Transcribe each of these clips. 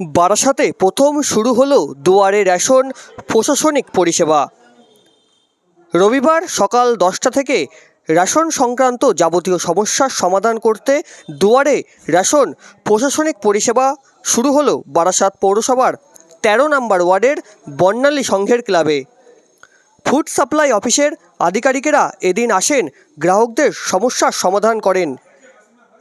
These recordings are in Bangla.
বারাসাতে প্রথম শুরু হলো দুয়ারে রেশন প্রশাসনিক পরিষেবা। রবিবার সকাল দশটা থেকে রেশন সংক্রান্ত যাবতীয় সমস্যার সমাধান করতে দুয়ারে রেশন প্রশাসনিক পরিষেবা শুরু হলো বারাসাত পৌরসভার তেরো নম্বর ওয়ার্ডের বর্ণালী সংঘের ক্লাবে। ফুড সাপ্লাই অফিসের আধিকারিকেরা এদিন আসেন, গ্রাহকদের সমস্যার সমাধান করেন।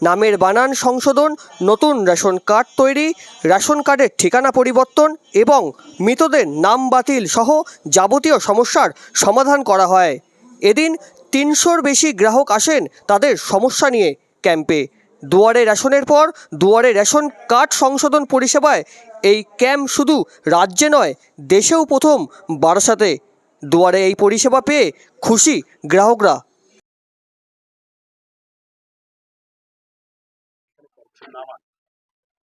নামের বানান সংশোধন, নতুন রেশন কার্ড তৈরি, রেশন কার্ডের ঠিকানা পরিবর্তন এবং মৃতদের নাম বাতিল সহ যাবতীয় সমস্যার সমাধান করা হয়। এদিন তিনশোর বেশি গ্রাহক আসেন তাদের সমস্যা নিয়ে ক্যাম্পে। দুয়ারে রেশনের পর দুয়ারে রেশন কার্ড সংশোধন পরিষেবায় এই ক্যাম্প শুধু রাজ্যে নয়, দেশেও প্রথম বারাসাতে। দুয়ারে এই পরিষেবা পেয়ে খুশি গ্রাহকরা।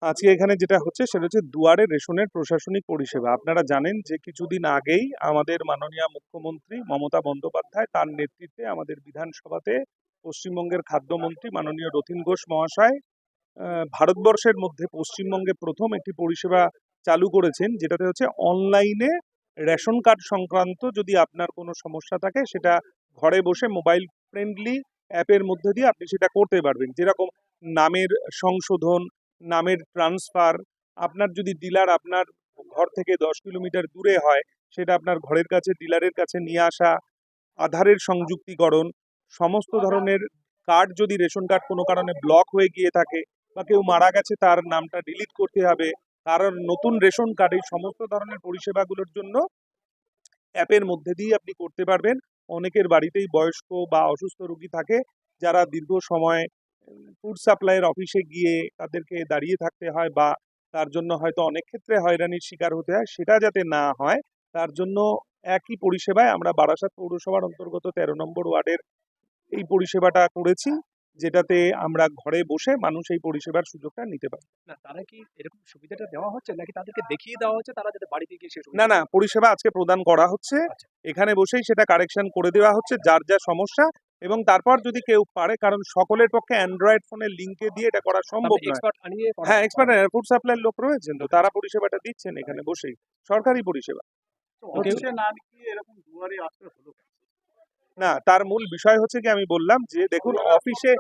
আজকে এখানে যেটা হচ্ছে, সেটা হচ্ছে দুয়ারে রেশনের প্রশাসনিক পরিষেবা। আপনারা জানেন যে কিছুদিন আগেই আমাদের মাননীয় মুখ্যমন্ত্রী মমতা বন্দ্যোপাধ্যায় তার নেতৃত্বে আমাদের বিধানসভাতে পশ্চিমবঙ্গের খাদ্যমন্ত্রী মাননীয় রথিন ঘোষ মহাশয় ভারতবর্ষের মধ্যে পশ্চিমবঙ্গে প্রথম একটি পরিষেবা চালু করেছেন, যেটাতে হচ্ছে অনলাইনে রেশন কার্ড সংক্রান্ত যদি আপনার কোনো সমস্যা থাকে, সেটা ঘরে বসে মোবাইল ফ্রেন্ডলি অ্যাপের মধ্যে দিয়ে আপনি সেটা করতে পারবেন। যেরকম নামের সংশোধন নামের ট্রান্সফার আপনার যদি ডিলার আপনার ঘর থেকে দশ কিলোমিটার দূরে হয় সেটা আপনার ঘরের কাছে ডিলারের কাছে নিয়ে আসা আধারের সংযুক্তিকরণ সমস্ত ধরনের কার্ড যদি রেশন কার্ড কোনো কারণে ব্লক হয়ে গিয়ে থাকে বা কেউ মারা গেছে তার নামটা ডিলিট করতে হবে কারণ নতুন রেশন কার্ড এই সমস্ত ধরনের পরিষেবাগুলোর জন্য অ্যাপের মধ্যে দিয়ে আপনি করতে পারবেন। অনেকের বাড়িতেই বয়স্ক বা অসুস্থ রোগী থাকে যারা দীর্ঘ সময় ফুড সাপ্লাইয়ের অফিসে গিয়ে তাদেরকে দাঁড়িয়ে থাকতে হয় বা তার জন্য হয়তো অনেক ক্ষেত্রে হয়রানির শিকার হতে হয় সেটা যাতে না হয় তার জন্য একই পরিষেবায় আমরা বারাসাত পৌরসভার অন্তর্গত তেরো নম্বর ওয়ার্ডের এই পরিষেবাটা করেছি যেটাতে আমরা ঘরে বসে মানুষ এই পরিষেবার সুযোগটা নিতে পারে না তারা কি এরকম সুবিধাটা দেওয়া হচ্ছে নাকি তাদেরকে দেখিয়ে দেওয়া হচ্ছে তারা যাতে বাড়িতে গিয়ে না না পরিষেবা আজকে প্রদান করা হচ্ছে আচ্ছা। এখানে বসেই সেটা কারেকশন করে দেওয়া হচ্ছে যার যা সমস্যা এবং তারপর যদি কেউ পারে কারণ সকলের পক্ষে অ্যান্ড্রয়েড ফোনের লিঙ্কে দিয়ে এটা করা সম্ভব নয়। এক্সপার্ট আনিয়ে হ্যাঁ এক্সপার্ট ফুড সাপ্লাইয়ের লোক রয়েছেন তো তারা পরিষেবাটা দিচ্ছেন এখানে বসেই সরকারি পরিষেবা। না এরকম দুয়ারে আসতে হলো না তার মূল বিষয় হচ্ছে কি আমি বললাম যে দেখুন অফিসে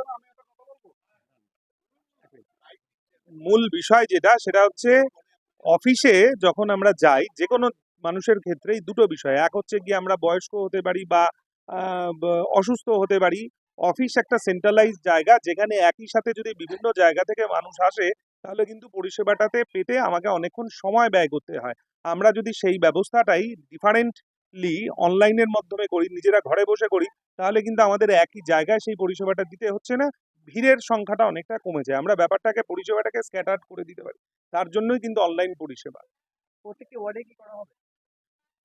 মূল বিষয় যেটা সেটা হচ্ছে অফিসে যখন আমরা যাই যে কোনো মানুষের ক্ষেত্রেই দুটো বিষয় এক হচ্ছে গিয়ে আমরা বয়স্ক হতে পারি ব- অসুস্থ হতে পারি। অফিস একটা সেন্ট্রালাইজ জায়গা যেখানে একই সাথে যদি বিভিন্ন জায়গা থেকে মানুষ আসে তাহলে কিন্তু পরিষেবাটাতে পেতে আমাকে অনেকক্ষণ সময় ব্যয় করতে হয়। আমরা যদি সেই ব্যবস্থাটাই ডিফারেন্টলি অনলাইনের মাধ্যমে করি নিজেরা ঘরে বসে করি তাহলে কিন্তু আমাদের একই জায়গায় সেই পরিষেবাটা দিতে হচ্ছে না। ভিড়ের সংখ্যাটা অনেকটা কমে যায় আমরা ব্যাপারটাকে পরিষেবাটাকে স্ক্যাটার করে দিতে পারি। তার জন্যই কিন্তু অনলাইন পরিষেবা। প্রত্যেকটি ওয়ার্ডে কি করা হবে?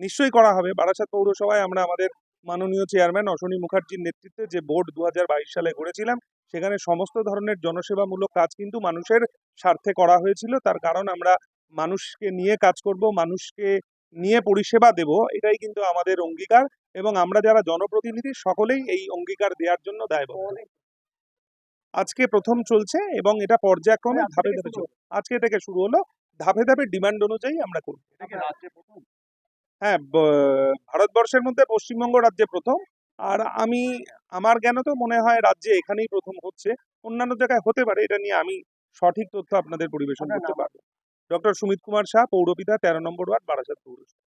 নিশ্চয়ই করা হবে। বারাসাত পৌরসভায় আমরা আমাদের মাননীয় চেয়ারম্যান অশ্বনী মুখার্জির নেতৃত্বে যে বোর্ড দু সালে গড়েছিলাম সেখানে সমস্ত ধরনের জনসেবামূলক কাজ কিন্তু মানুষের স্বার্থে করা হয়েছিল। তার কারণ আমরা মানুষকে নিয়ে কাজ করব মানুষকে নিয়ে পরিষেবা দেব এটাই কিন্তু আমাদের অঙ্গীকার এবং আমরা যারা জনপ্রতিনিধি সকলেই এই অঙ্গীকার দেওয়ার জন্য দায়বদ্ধ। আজকে প্রথম চলছে এবং এটা পর্যায়ক্রমে ধাপে থেকে ধাপে শুরু চলছে। আজকে থেকে শুরু হলো। ধাপে ধাপে ডিমান্ড অনুযায়ী আমরা করব এটা কি রাজ্যে প্রথম হ্যাঁ ভারতবর্ষের মধ্যে পশ্চিমবঙ্গ রাজ্যে প্রথম। আর আমি আমার জ্ঞান তো মনে হয় রাজ্যে এখানেই প্রথম হচ্ছে। অন্যান্য জায়গায় হতে পারে এটা নিয়ে আমি সঠিক তথ্য আপনাদের পরিবেশন করতে পারব। ডক্টর সুমিত কুমার শাহ পৌরপিতা তেরো নম্বর ওয়ার্ড বারাসাত পৌরসভা।